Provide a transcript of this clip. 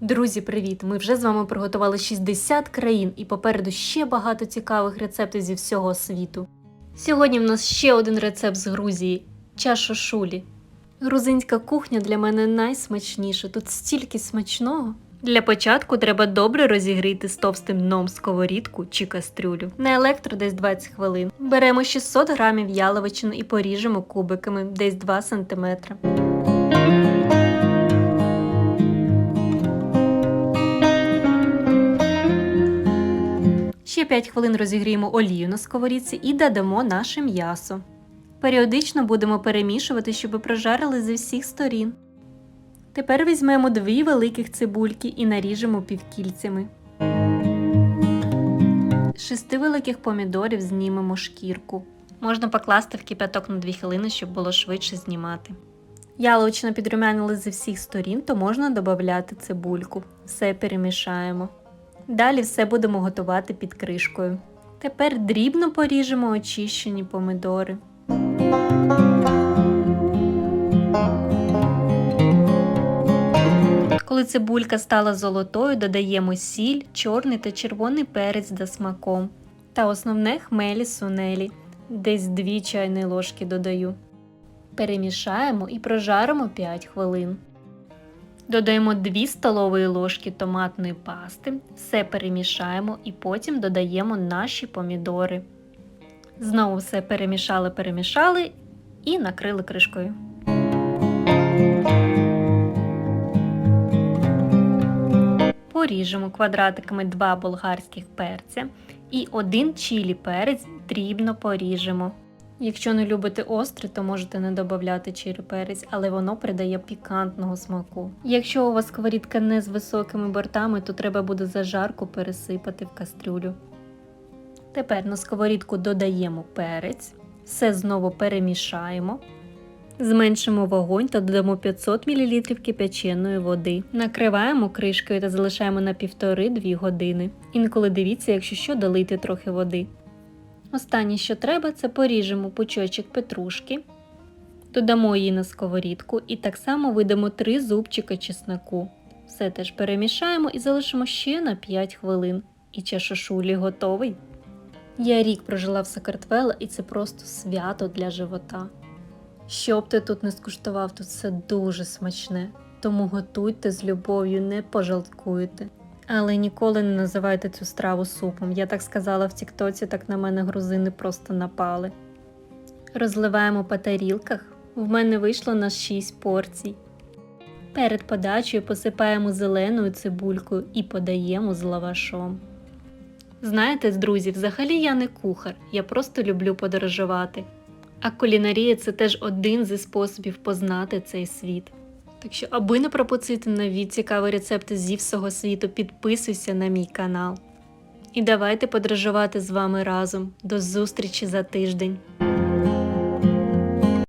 Друзі, привіт! Ми вже з вами приготували 60 країн і попереду ще багато цікавих рецептів зі всього світу. Сьогодні в нас ще один рецепт з Грузії чашошулі. Грузинська кухня для мене найсмачніша. Тут стільки смачного. Для початку треба добре розігріти з товстим дном сковорідку чи кастрюлю. На електро десь 20 хвилин. Беремо 600 грамів яловичини і поріжемо кубиками десь 2 см. 5 хвилин розігріємо олію на сковорідці і додамо наше м'ясо. Періодично будемо перемішувати, щоб прожарили зі всіх сторін. Тепер візьмемо дві великих цибульки і наріжемо півкільцями. З Шести великих помідорів знімемо шкірку. Можна покласти в кипяток на 2 хвилини, щоб було швидше знімати. Яловичина підрумянили зі всіх сторін, то можна додати цибульку. Все перемішаємо. Далі все будемо готувати під кришкою. Тепер дрібно поріжемо очищені помидори. Коли цибулька стала золотою, додаємо сіль, чорний та червоний перець за смаком. Та основне хмелі сунелі. Десь 2 чайні ложки додаю. Перемішаємо і прожаримо 5 хвилин. Додаємо 2 столові ложки томатної пасти, все перемішаємо і потім додаємо наші помідори. Знову все перемішали, перемішали і накрили кришкою. Поріжемо квадратиками 2 болгарських перця і один чилі перець дрібно поріжемо. Якщо не любите остре, то можете не додати чилі перець, але воно придає пікантного смаку. Якщо у вас сковорідка не з високими бортами, то треба буде зажарку пересипати в кастрюлю. Тепер на сковорідку додаємо перець, все знову перемішаємо. Зменшимо вогонь та додамо 500 мл кип'яченої води. Накриваємо кришкою та залишаємо на 1,5-2 години. Інколи дивіться, якщо що, долити трохи води. Останнє, що треба, це поріжемо пучочок петрушки, додамо її на сковорідку і так само видамо 3 зубчика чесноку. Все теж перемішаємо і залишимо ще на 5 хвилин. І чашошулі готовий. Я рік прожила в Сакартвело і це просто свято для живота. Що б ти тут не скуштував, тут все дуже смачне, тому готуйте з любов'ю, не пожалкуєте. Але ніколи не називайте цю страву супом. Я так сказала в Тіктоці, так на мене грузини просто напали. Розливаємо по тарілках. В мене вийшло на 6 порцій. Перед подачею посипаємо зеленою цибулькою і подаємо з лавашом. Знаєте, друзі, взагалі я не кухар, я просто люблю подорожувати. А кулінарія це теж один зі способів познати цей світ. Так що, аби не пропустити нові цікаві рецепти зі всього світу, підписуйся на мій канал. І давайте подорожувати з вами разом. До зустрічі за тиждень!